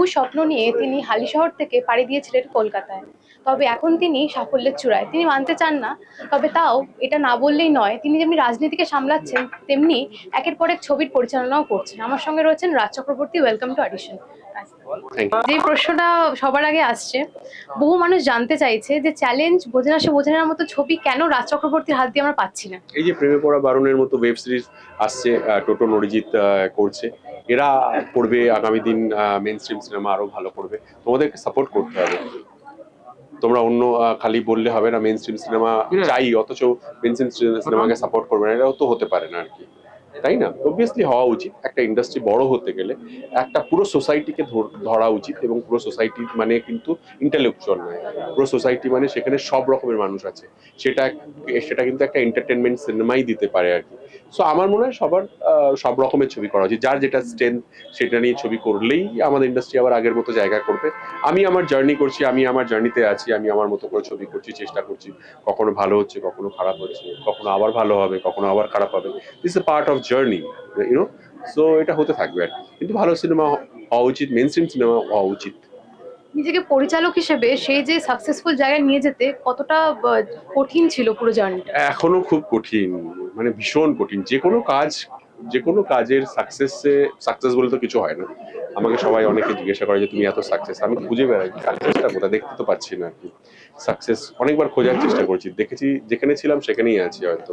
বহু স্বপ্ন নিয়ে তিনি হালি শহর থেকে পাড়ি দিয়েছিলেন কলকাতায়। তবে এখন তিনি সাফল্যের চূড়ায়। তিনি মানতে চান না, তবে তাও এটা না বললেই নয়, তিনি যেমনি রাজনীতিকে সামলাচ্ছেন, তেমনি একের পর এক ছবির পরিচালনাও করছেন। আমার সঙ্গে রয়েছেন Raj Chakraborty welcome to audition যে প্রশ্নটা সবার আগে আসছে বহু মানুষ জানতে চাইছে যে চ্যালেঞ্জ বোঝে না সে বোঝে না মতো ছবি কেন রাজ চক্রবর্তীর হাত দিয়ে আমরা পাচ্ছি না? এই যে প্রেমে পড়া বারণের মতো ওয়েব সিরিজ আসছে আহ, টোটো নরিজিৎ আহ, করছে এরা করবে আগামী দিন মেন স্ট্রিম সিনেমা আরও ভালো করবে। তোমাদেরকে সাপোর্ট করতে হবে। তোমরা অন্য খালি বললে হবে না মেন স্ট্রিম সিনেমা চাই অথচ মেন স্ট্রিম সিনেমাকে সাপোর্ট করবে না এটাও তো হতে পারে না আর কি। তাই না? অবভিয়াসলি হওয়া উচিত। একটা ইন্ডাস্ট্রি বড় হতে গেলে একটা পুরো সোসাইটিকে ধরা উচিত এবং পুরো সোসাইটি মানে কিন্তু ইন্টালেকচুয়াল নয়। পুরো সোসাইটি মানে সেখানে সব রকমের মানুষ আছে। সেটা সেটা কিন্তু একটা এন্টারটেনমেন্ট সিনেমাই দিতে পারে আর কি। সো আমার মনে হয় সবার সব রকমের ছবি করা উচিত। যার যেটা স্ট্রেংথ সেটা নিয়ে ছবি করলেই আমাদের ইন্ডাস্ট্রি আবার আগের মতো জায়গা করবে। আমি আমার জার্নি করছি, আমি আমার জার্নিতে আছি, আমি আমার মতো করে ছবি করছি, চেষ্টা করছি। কখনো ভালো হচ্ছে, কখনো খারাপ হচ্ছে। কখনো আবার ভালো হবে, কখনো আবার খারাপ হবে। This a part of journey you know so এটা হতে থাকবে আর কিন্তু ভালো সিনেমা হওয়া উচিত মেন স্ট্রিম সিনেমা হওয়া উচিত। নিজেকে পরিচালক হিসেবে সেই যে সাকসেসফুল জায়গায় নিয়ে যেতে কতটা কঠিন ছিল পুরো জার্নিটা এখনও খুব কঠিন মানে ভীষণ কঠিন। যে কোনো কাজ যে কোনো কাজের সাকসেসে সাকসেস বলে তো কিছু হয় না। আমাকে সবাই অনেকে জিজ্ঞাসা করে যে তুমি এত সাকসেস আমি খুঁজে বেড়াই? সাকসেসটা কোথায়? দেখতে তো পাচ্ছি না আর কি। সাকসেস অনেকবার খোঁজার চেষ্টা করছি। দেখেছি যেখানে ছিলাম সেখানেই আছি হয়তো।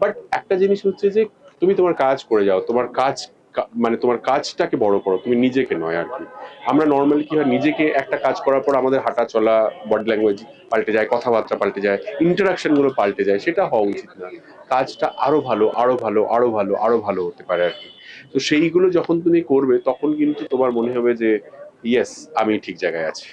বাট একটা জিনিস হচ্ছে যে তুমি তোমার কাজ করে যাও, তোমার কাজ মানে তোমার কাজটাকে বড় করো, তুমি নিজেকে নয় আর কি। আমরা নর্মালি কি হয়, নিজেকে একটা কাজ করার পর আমাদের হাঁটা চলা বডি ল্যাঙ্গুয়েজ পাল্টে যায়, কথাবার্তা পাল্টে যায় ইন্টারাকশনগুলো পাল্টে যায়, সেটা হওয়া উচিত না। কাজটা আরও ভালো আরও ভালো আরও ভালো আরও ভালো হতে পারে আর কি। তো সেইগুলো যখন তুমি করবে, তখন কিন্তু তোমার মনে হবে যে ইয়েস আমি ঠিক জায়গায় আছি।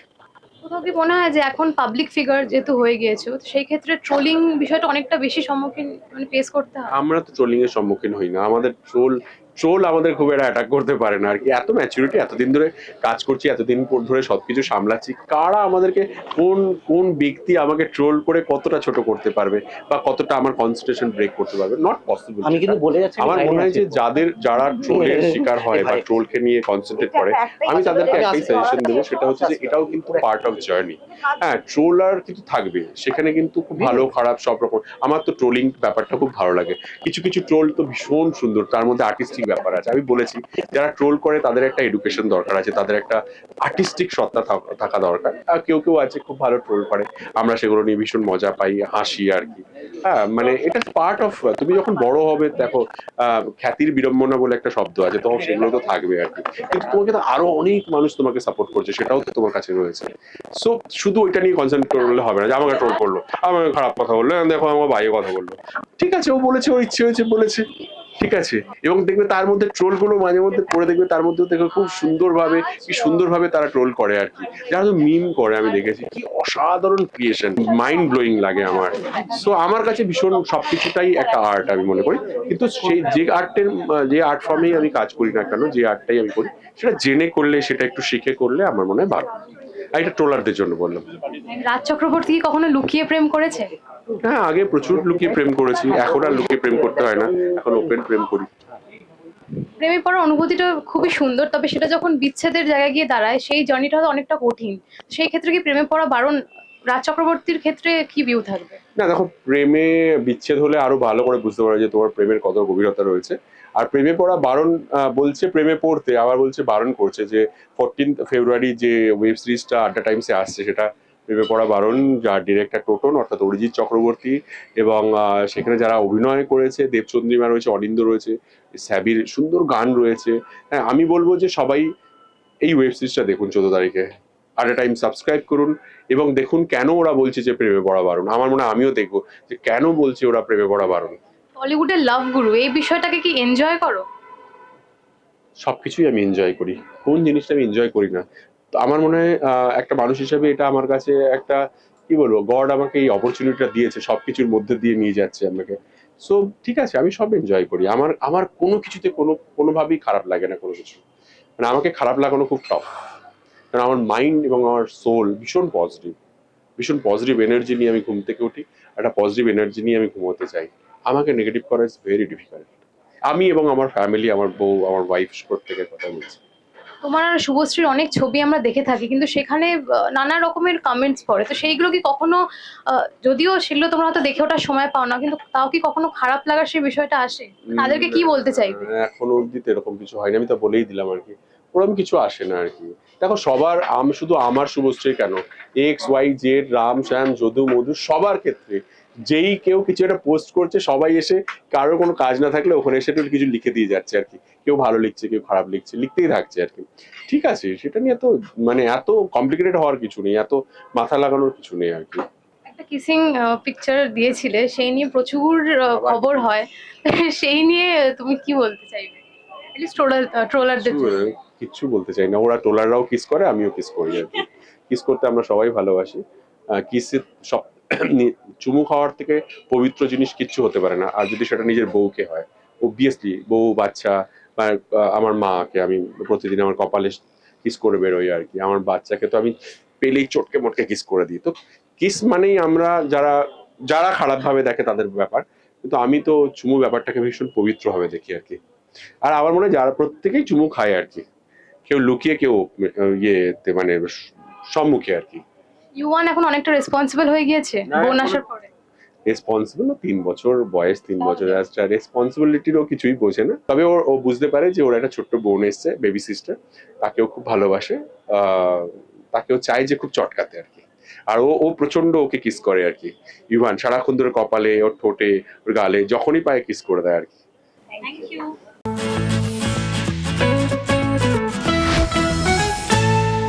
কোথাও কি মনে হয় যে এখন পাবলিক ফিগার যেহেতু হয়ে গিয়েছো, তো সেই ক্ষেত্রে ট্রোলিং বিষয়টা অনেকটা বেশি সম্মুখীন মানে ফেস করতে হয়? আমরা তো ট্রোলিং এর সম্মুখীন হই না। আমাদের ট্রোল ট্রোল আমাদের খুব একটা অ্যাটাক করতে পারে না আর কি এত ম্যাচুরিটি এতদিন ধরে কাজ করছি এতদিন ধরে সবকিছু সামলাচ্ছি। কারা আমাদেরকে কোন কোন ব্যক্তি আমাকে ট্রোল করে কতটা ছোট করতে পারবে বা কতটা আমার কনসেন্ট্রেশন ব্রেক করতে পারবে? নট পসিবল আমি কিন্তু বলে যাচ্ছি আমার মনে হয় যে যাদের যারা ট্রোলের শিকার হয় বা ট্রোলকে নিয়ে কনসেন্ট্রেট করে আমি তাদেরকে একটাই সাজেশন দেবো সেটা হচ্ছে যে এটাও কিন্তু পার্ট অফ জার্নি হ্যাঁ ট্রোলার কিন্তু থাকবে সেখানে কিন্তু খুব ভালো খারাপ সব রকম। আমার তো ট্রোলিং ব্যাপারটা খুব ভালো লাগে। কিছু কিছু ট্রোল তো ভীষণ সুন্দর তার মধ্যে আর্টিস্টিক ব্যাপার আছে। আমি বলেছি, যারা ট্রোল করে তাদের একটা এডুকেশন দরকার আছে, তাদের একটা আর্টিস্টিক সত্তা থাকা দরকার। কেউ কেউ আছে খুব ভালো ট্রোল করে। আমরা সেগুলো নিয়ে ভীষণ মজা পাই, হাসি আর কি। হ্যাঁ মানে এটা পার্ট অফ তুমি যখন বড় হবে, দেখো খ্যাতির বিড়ম্বনা বলে একটা শব্দ আছে তখন সেগুলো তো থাকবে আর কি। কিন্তু তোমাকে তো আরও অনেক মানুষ তোমাকে সাপোর্ট করছে, সেটাও তো তোমার কাছে রয়েছে। সো শুধু ওইটা নিয়ে কনসেন্ট্রেট করলে হবে না, যে আমাকে ট্রোল করল, আমাকে খারাপ কথা বলল, দেখো, আমার বাইরে কথা বলল। ঠিক আছে, ও বলেছে ওর ইচ্ছে হয়েছে বলেছে। ঠিক আছে? এবং দেখবে তার মধ্যে ট্রোলগুলো মাঝে মধ্যে পড়ে দেখবে, তার মধ্যেও দেখবে খুব সুন্দরভাবে, কি সুন্দরভাবে তারা ট্রোল করে আর কি। যারা তো মিম করে, আমি দেখেছি, কি অসাধারণ ক্রিয়েশন মাইন্ড ব্লোয়িং লাগে আমার। সো আমার কাছে ভীষণ সবকিছুটাই একটা আর্ট আমি মনে করি। কিন্তু সেই যে আর্টের যে আর্ট ফর্মেই আমি কাজ করি না কেন, যে আর্টটাই আমি করি, সেটা জেনে করলে, সেটা একটু শিখে করলে আমার মনে হয় ভালো। আর এটা ট্রোলারদের জন্য বললাম। রাজ চক্রবর্তী কখনো লুকিয়ে প্রেম করেছে? হ্যাঁ আগে প্রচুর লুকিয়ে প্রেম করেছি এখন আর লুকিয়ে প্রেম করতে হয় না এখন ওপেন প্রেম করি। প্রেমে পড়ার অনুভূতিটা খুবই সুন্দর তবে সেটা যখন বিচ্ছেদের জায়গায় গিয়ে দাঁড়ায় সেই জার্নিটা অনেকটা কঠিন। সেই ক্ষেত্রে কি প্রেমে পড়া বারণ রাজ চক্রবর্তীর ক্ষেত্রে কি ভিউ থাকবে? না দেখো প্রেমে বিচ্ছেদ হলে আরও ভালো করে বুঝতে পারো যে তোমার প্রেমের কত গভীরতা রয়েছে। আর প্রেমে পড়া বারণ বলছে প্রেমে পড়তে আবার বলছে বারণ করছে যে ফোরটিন ফেব্রুয়ারি যে ওয়েব সিরিজটা আড্ডা টাইমসে আসছে সেটা প্রেমে পড়া বারণ যার ডিরেক্টর টোটন অর্থাৎ অরিজিৎ চক্রবর্তী এবং সেখানে যারা অভিনয় করেছে দেবচন্দ্রিমা রয়েছে অনিন্দ রয়েছে স্যাবির সুন্দর গান রয়েছে। হ্যাঁ আমি বলব যে সবাই এই ওয়েব সিরিজটা দেখুন চোদ্দ তারিখে। আট এ টাইম সাবস্ক্রাইব করুন এবং দেখুন কেন ওরা বলছে যে প্রেমে পড়া বারণ আমার মনে হয় আমিও দেখব যে কেন বলছে ওরা প্রেমে পড়া বারণ টলিউডের লাভ গুরু এই বিষয়টাকে কি এনজয় করো? সবকিছুই আমি এনজয় করি। কোন জিনিসটা আমি এনজয় করি না? তো আমার মনে হয় একটা মানুষ হিসেবে এটা আমার কাছে একটা, কি বলব, গড আমাকে এই অপরচুনিটিটা দিয়েছে, সবকিছুর মধ্যে দিয়ে নিয়ে যাচ্ছে আমাকে। সো ঠিক আছে, আমি সব এনজয় করি। আমার আমার কোনো কিছুতে কোনো, কোনোভাবেই খারাপ লাগে না কোনো কিছু। মানে আমাকে খারাপ লাগানো খুব টফ কারণ আমার মাইন্ড এবং আমার সোল ভীষণ পজিটিভ ভীষণ পজিটিভ এনার্জি নিয়ে আমি ঘুম থেকে উঠি, একটা পজিটিভ এনার্জি নিয়ে আমি ঘুমোতে চাই আমাকে নেগেটিভ করা ইজ ভেরি ডিফিকাল্ট আমি এবং আমার ফ্যামিলি আমার বউ, আমার ওয়াইফ প্রত্যেকের কথা বলছি। তোমার আর শুভশ্রীর অনেক ছবি আমরা দেখে থাকি কিন্তু সেখানে নানা রকমের কমেন্টস পড়ে। তো সেইগুলো কি কখনো আহ, যদিও সেগুলো তোমরা হয়তো দেখে ওঠার সময় পাও না কিন্তু তাও কি কখনো খারাপ লাগার সেই বিষয়টা আসে? তাদেরকে কি বলতে চাইবে? এখনও অব্দি তো এরকম কিছু হয়নি আমি তো বলেই দিলাম আর কি। ওরকম কিছু আসে না আর কি। দেখো সবার আমি শুধু আমার শুভশ্রী কেন? X Y Z Ram Shyam Jadu Madhu সবার ক্ষেত্রে যেই কেউ কিছু একটা পোস্ট করছে সবাই এসে কারোর কোনো কাজ না থাকলে ওখানে এসে কিছু লিখে দিয়ে যাচ্ছে আর কি। কেউ ভালো লিখছে কেউ খারাপ লিখছে লিখতেই থাকছে আর কি। ঠিক আছে সেটা নিয়ে তো মানে এত কমপ্লিকেটেড হওয়ার কিছু নেই এত মাথা লাগানোর কিছু নেই আর কি। একটা কিসিং পিকচার দিয়েছিলে সেই নিয়ে প্রচুর খবর হয়। সেই নিয়ে তুমি কি বলতে চাইবে? ট্রোলার ট্রোলারদের কিচ্ছু, বলতে চাই না ওরা টোলাররাও কিস করে আমিও কিস করি আর কি। কিস করতে আমরা সবাই ভালোবাসি। কিসের সব চুমু খাওয়ার থেকে পবিত্র জিনিস কিচ্ছু হতে পারে না। আর যদি সেটা নিজের বউকে হয় অবভিয়াসলি বউ বাচ্চা আমার মাকে আমি প্রতিদিন আমার কপালে কিস করে বেরোই আর কি। আমার বাচ্চাকে তো আমি পেলেই চটকে মটকে কিস করে দিই। তো কিস মানেই আমরা যারা যারা খারাপভাবে দেখে তাদের ব্যাপার কিন্তু আমি তো চুমু ব্যাপারটাকে ভীষণ পবিত্রভাবে দেখি আর কি। আর আমার মনে হয় যারা প্রত্যেকেই চুমু খায় আর কি কেউ লুকিয়ে কেউ ইয়েতে মানে সম্মুখে আর কি। ইউয়ান এখন অনেকটা রেসপন্সিবল হয়ে গিয়েছে বোন আসার পরে। রেসপন্সিবল ও তিন বছর বয়স তিন বছর রেসপন্সিবিলিটিরও কিছুই বোঝে না। তবে ওর ও বুঝতে পারে যে ওর একটা ছোট্ট বোন এসছে বেবি সিস্টার তাকেও খুব ভালোবাসে আহ, তাকেও চায় যে খুব চটকাতে আর কি। আর ও ও প্রচণ্ড ওকে কিস করে আর কি। ইভান সারাক্ষণ ধরে কপালে ওর ঠোঁটে ওর গালে যখনই পায়ে কিস করে দেয় আর কি। Thank you